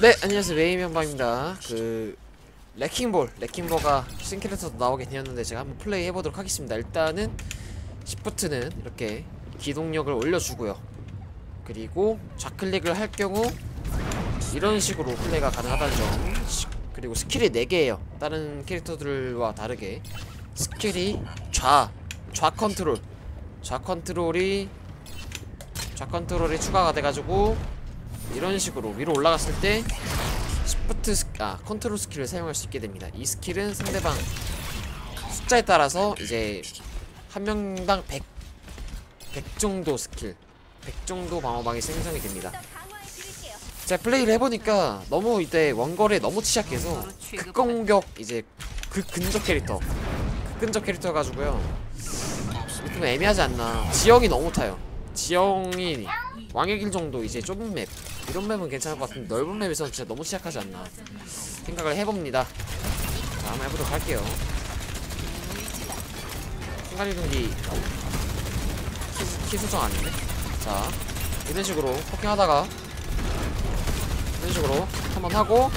네 안녕하세요. 메이명방입니다. 그 레킹볼 레킹볼가 신캐릭터도 나오게 되었는데 제가 한번 플레이 해보도록 하겠습니다. 일단은 시프트는 이렇게 기동력을 올려주고요. 그리고 좌클릭을 할 경우 이런 식으로 플레이가 가능하다는 점. 시- 그리고 스킬이 4개예요. 다른 캐릭터들과 다르게. 스킬이 좌, 좌 컨트롤. 좌 컨트롤이 좌 컨트롤이 추가가 돼가지고 이런 식으로 위로 올라갔을 때 시프트 스, 아 컨트롤 스킬을 사용할 수 있게 됩니다. 이 스킬은 상대방 숫자에 따라서 이제 한 명당 100, 100 정도 스킬, 100 정도 방어방이 생성이 됩니다. 제가 플레이를 해보니까 너무 이때 원거리에 너무 취약해서 극공격 이제 극 근접 캐릭터, 극 근접 캐릭터 가지고요. 좀 애매하지 않나. 지형이 너무 타요. 지형이 왕의 길 정도 이제 좁은 맵 이런 맵은 괜찮을 것 같은데 넓은 맵에서는 진짜 너무 취약하지 않나 생각을 해봅니다 자 한번 해보도록 할게요 순간이동기 키, 키 수정 아닌데? 자 이런 식으로 포킹하다가 이런 식으로 한번 하고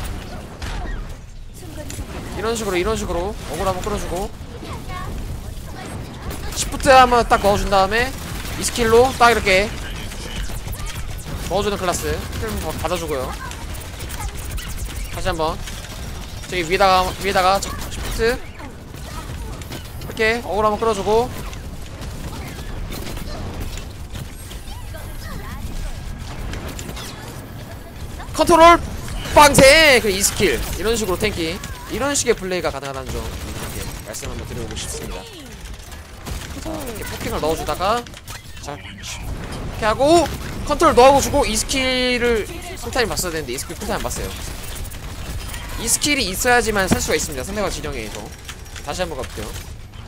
이런 식으로 이런 식으로 어글 한번 끌어주고 시프트 한번 딱 넣어준 다음에 이 스킬로 딱 이렇게 넣어주는 클라스. 힐 받아주고요. 다시 한번. 저기 위에다가 위에다가 저- 시프트. 이렇게 어글 한번 끌어주고. 컨트롤 빵세! 그 이 스킬. 이런 식으로 탱킹. 이런 식의 플레이가 가능하다는 점 이렇게 말씀 한번 드리고 싶습니다. 자 이렇게 포킹을 넣어주다가 자 이렇게 하고 컨트롤 넣어주고 이 스킬을 쿨타임 봤어야 되는데 이 스킬 쿨타임 봤어요. 이 스킬이 있어야지만 살 수가 있습니다. 상대방 진영에서. 다시 한번 가볼게요.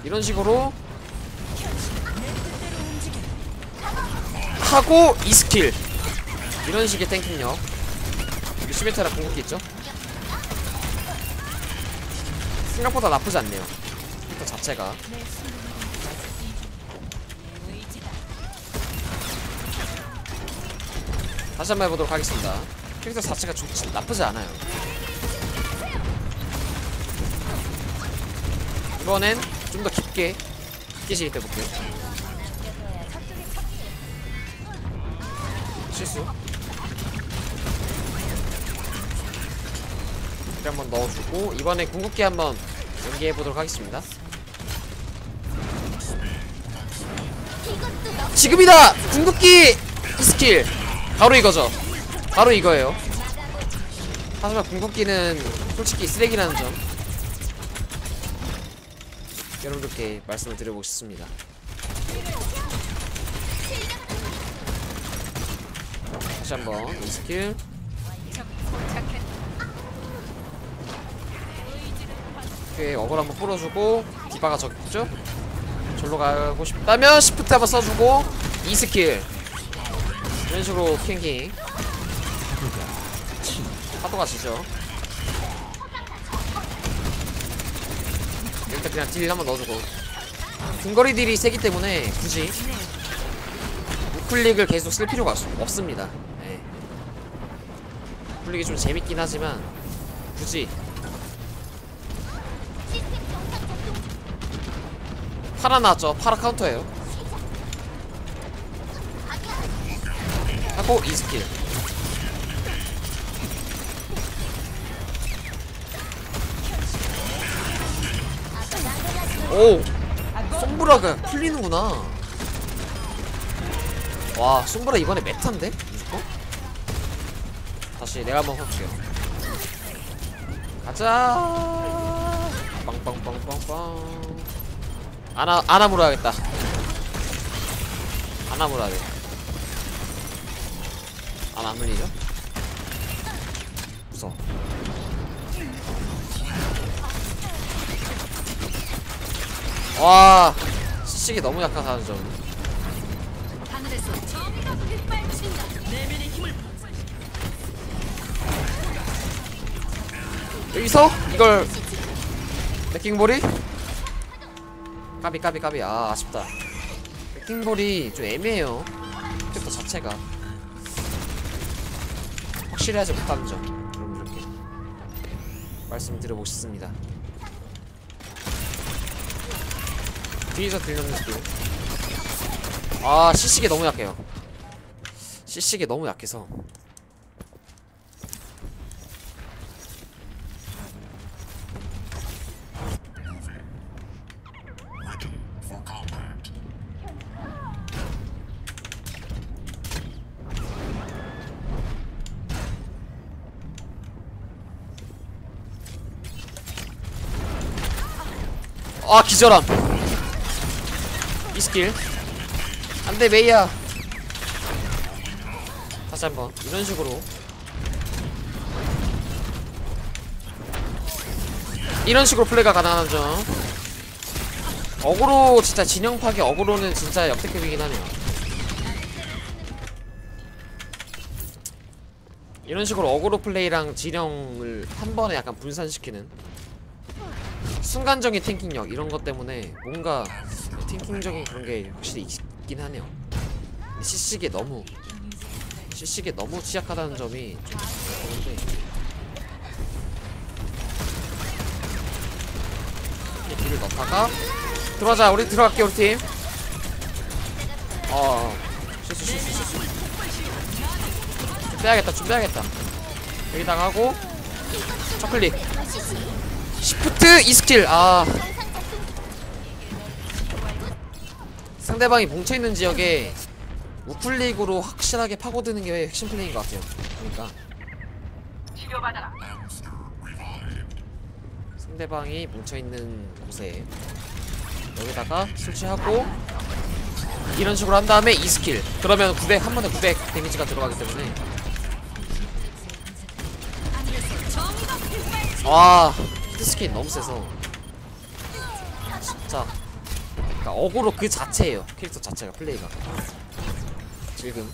이런 식으로 하고 이 스킬. 이런 식의 탱킹력. 여기 시메트라 궁극기 있죠? 생각보다 나쁘지 않네요. 캐릭터 자체가 다시 한 번 해보도록 하겠습니다. 캐릭터 자체가 좋지 나쁘지 않아요. 이번엔 좀 더 깊게 깊게 진입해볼게요. 실수. 이렇게 한번 넣어주고 이번에 궁극기 한번 연기해보도록 하겠습니다. 지금이다! 궁극기 스킬! 바로 이거죠. 바로 이거예요. 하지만 궁극기는 솔직히 쓰레기라는 점 여러분들께 말씀을 드려보고 싶습니다. 다시 한번 이 스킬 이렇게 어글 한번 풀어주고 디바가 있죠? 절로 가고 싶다면 시프트 한번 써주고 이 스킬 이런 식으로 킹킹. 파도가 지죠. 일단 그냥 딜 한번 넣어주고. 중거리 딜이 세기 때문에 굳이 우클릭을 계속 쓸 필요가 없- 없습니다. 네. 우클릭이 좀 재밌긴 하지만 굳이 파라 나왔죠? 파라 카운터예요 하고 이 스킬. 오 솜브라가 풀리는구나. 와 솜브라 이번에 메타인데? 무조건? 다시 내가 한번 해볼게요. 가자. 빵빵빵빵빵. 아나 아나무로 하겠다. 아나무로 하겠다 안, 안 물리죠? 무서워. 와, 시식이 너무. 내면의 힘을 여기서 이걸 레킹볼이 까비 까비 까비 아 아쉽다. 레킹볼이 좀 애매해요. 캐릭터 자체가 확실해야지 못하죠 여러분 이렇게 말씀드려보고 싶습니다. 뒤에서 들렸는데도 아 CC기 너무 약해요. CC기 너무 약해서. 아 기절함. 이 스킬. 안돼 메이야. 다시 한번. 이런 식으로. 이런 식으로 플레이가 가능한 점. 어그로 진짜 진영 파기 어그로는 진짜 역대급이긴 하네요. 이런 식으로 어그로 플레이랑 진영을 한 번에 약간 분산시키는 순간적인 탱킹력 이런 것 때문에 뭔가 탱킹적인 그런 게 확실히 있긴 하네요. CC게 너무 CC게 너무 취약하다는 점이 좀 그런데 뒤를 넣다가 들어가자 우리 들어갈게 우리 팀. 어 실수 실수 실수. 좀 빼야겠다 좀 빼야겠다. 여기다가 하고 초클릭. 시프트 이 스킬. 아. 상대방이 뭉쳐있는 지역에 우클릭으로 확실하게 파고드는 게 핵심 플레이인 것 같아요. 그러니까. 상대방이 뭉쳐있는 곳에 여기다가 설치하고 이런 식으로 한 다음에 이 스킬. 그러면 900 한 번에 900 데미지가 들어가기 때문에. 와 히트스킨 너무 세서. 진짜. 그러니까 어그로 그 자체예요. 캐릭터 자체가 플레이가. 지금.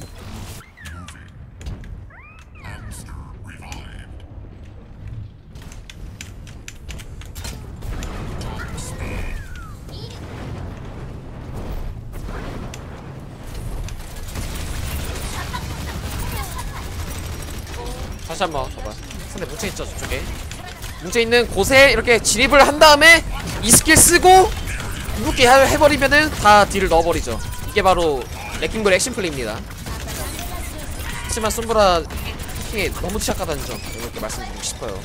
다시 한번 봐봐. 상대 뭉쳐있죠 저쪽에 뭉쳐있는 곳에 이렇게 진입을 한 다음에 이 스킬 쓰고 해- 해버리면은 다 딜을 넣어버리죠. 이게 바로 레킹볼 액션 플레이입니다. 하지만 솜브라 해킹에 너무 취약하다는 점 이렇게 말씀드리고 싶어요.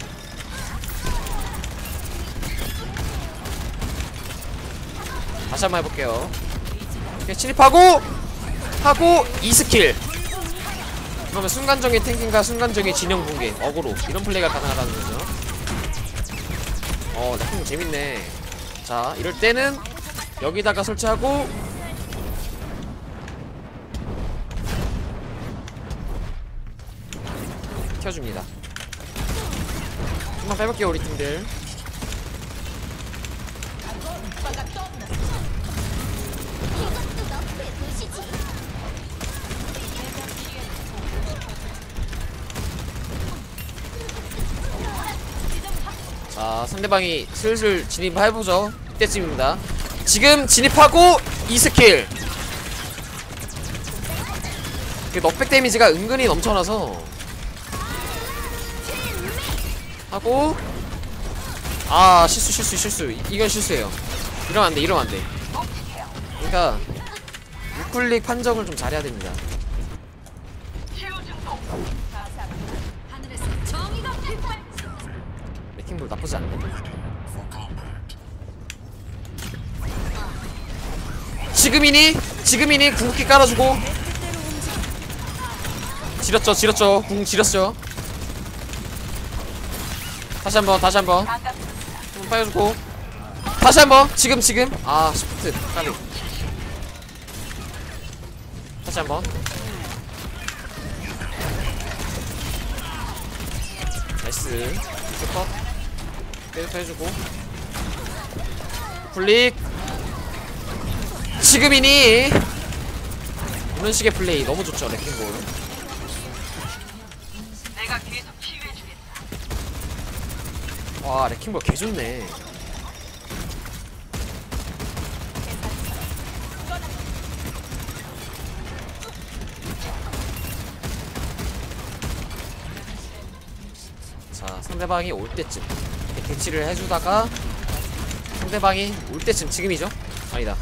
다시 한번 해볼게요. 이렇게 진입하고 하고 이 스킬. 그러면 순간적인 탱킹과 순간적인 진영 붕괴 어그로. 이런 플레이가 가능하다는 거죠 어, 나 재밌네. 자, 이럴 때는 여기다가 설치하고 켜줍니다. 한번 빼볼게요, 우리 팀들. 자, 상대방이 슬슬 진입해보죠. 이때쯤입니다. 지금 진입하고 이 스킬. 그 넉백 데미지가 은근히 넘쳐나서 하고 아 실수 실수 실수 이- 이건 실수예요. 이러면 안 돼, 이러면 안 돼. 그러니까 우클릭 판정을 좀 잘해야 됩니다. 나쁘지 않네. 지금이니? 지금이니? 궁극기 깔아주고. 지렸죠 지렸죠. 궁 지렸죠. 다시 한번 다시 한번. 좀 빠져주고. 다시 한번. 지금 지금. 아 시프트 까비 다시 한번. 나이스. 슈퍼 빼도 해주고. 클릭. 지금이니. 이런 식의 플레이 너무 좋죠 레킹볼. 와 레킹볼 개좋네. 자 상대방이 올 때쯤 대치를 해주다가 상대방이 올 때쯤 지금이죠? 아니다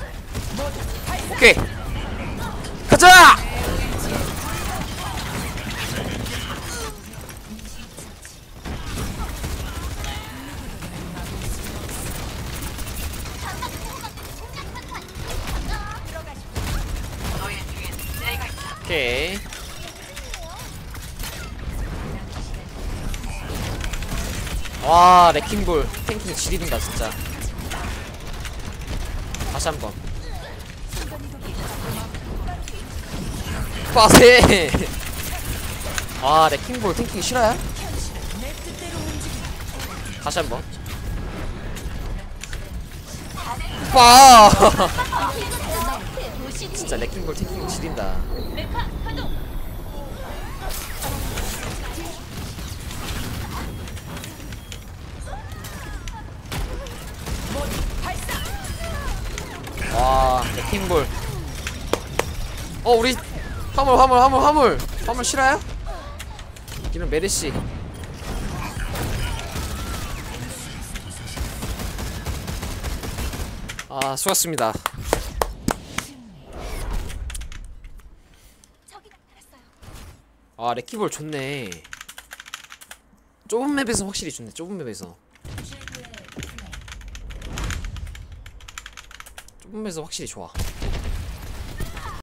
오케이 가자! 와 레킹볼. 탱킹 지리는다 진짜. 다시 한번. 빠세! 아 레킹볼 탱킹 싫어요? 다시 한번. 빠 진짜 레킹볼 탱킹 지린다 킹볼 어 우리 화물 화물 화물 화물. 화물 싫어요? 이런 메르시. 아 수고하셨습니다. 아 레킹볼 좋네. 좁은 맵에서 확실히 좋네 좁은 맵에서 맵에서 확실히 좋아